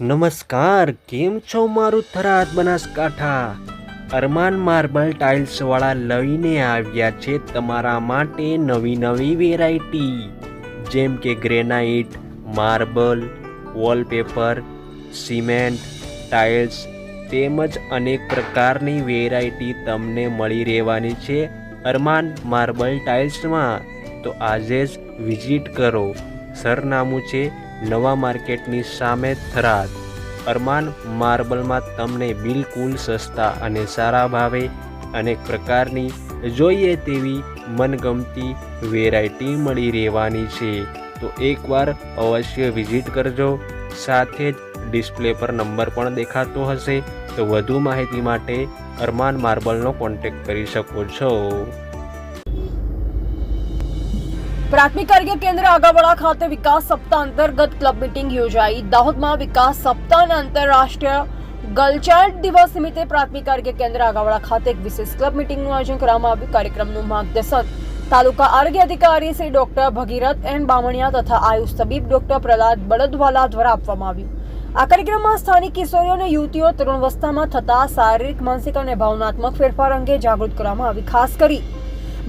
નમસ્કાર, કેમ છો મારું થરાદ બનાસકાંઠા? અરમાન માર્બલ ટાઇલ્સવાળા લઈને આવ્યા છે તમારા માટે નવી નવી વેરાયટી. જેમ કે granite, marble, wallpaper, cement, tiles તેમજ અનેક પ્રકારની વેરાયટી તમને મળી રહેવાની છે અરમાન માર્બલ ટાઇલ્સમાં. તો આજે જ વિઝિટ કરો. સરનામું છે નવા માર્કેટની સામે થરાદ. અરમાન માર્બલમાં તમને બિલકુલ સસ્તા અને સારા ભાવે અનેક પ્રકારની જોઈએ તેવી મનગમતી વેરાયટી મળી રહેવાની છે. તો એકવાર અવશ્ય વિઝિટ કરજો. સાથે જ ડિસ્પ્લે પર નંબર પણ દેખાતો હશે. તો વધુ માહિતી માટે અરમાન માર્બલનો કોન્ટેક્ટ કરી શકો છો. પ્રાથમિક આરોગ્ય કેન્દ્ર આગાવાડા ખાતે વિકાસ સપ્તાહ અંતર્ગત ક્લબ મીટિંગ યોજાઈ. દાહોદમાં વિકાસ સપ્તાહના આંતરરાષ્ટ્રીય ગર્લ દિવસ નિમિત્તે પ્રાથમિક આરોગ્ય કેન્દ્ર આગાવાડા ખાતે એક વિશેષ ક્લબ મીટિંગનું આયોજન કરવામાં આવ્યું. કાર્યક્રમનું માર્ગદર્શન તાલુકા આરોગ્ય અધિકારી શ્રી ડોક્ટર ભગીરથ એન બામણિયા તથા આયુષ તબીબ ડોક્ટર પ્રહલાદ બળદવાલા દ્વારા આપવામાં આવ્યું. આ કાર્યક્રમમાં સ્થાનિક કિશોરીઓ અને યુવતીઓ તરુણાવસ્થામાં થતા શારીરિક, માનસિક અને ભાવનાત્મક ફેરફાર અંગે જાગૃત કરવામાં આવી, ખાસ કરી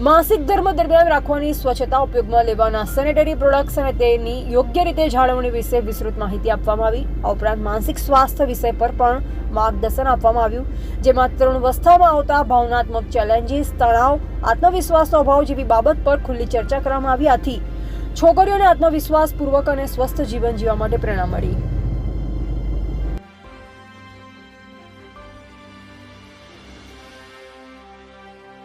માસિક ધર્મ દરમિયાન રાખવાની સ્વચ્છતા ઉપયોગમાં લેવાના સેનેટરી પ્રોડક્ટ્સ અને તેની યોગ્ય રીતે જાળવણી વિશે વિસ્તૃત માહિતી આપવામાં આવી. આ ઉપરાંત માનસિક સ્વાસ્થ્ય વિષય પર પણ માર્ગદર્શન આપવામાં આવ્યું, જેમાં તૃણવસ્થામાં આવતા ભાવનાત્મક ચેલેન્જીસ તણાવ, આત્મવિશ્વાસનો અભાવ જેવી બાબત પર ખુલ્લી ચર્ચા કરવામાં આવી. હતી છોકરીઓને આત્મવિશ્વાસપૂર્વક અને સ્વસ્થ જીવન જીવવા માટે પ્રેરણા મળી.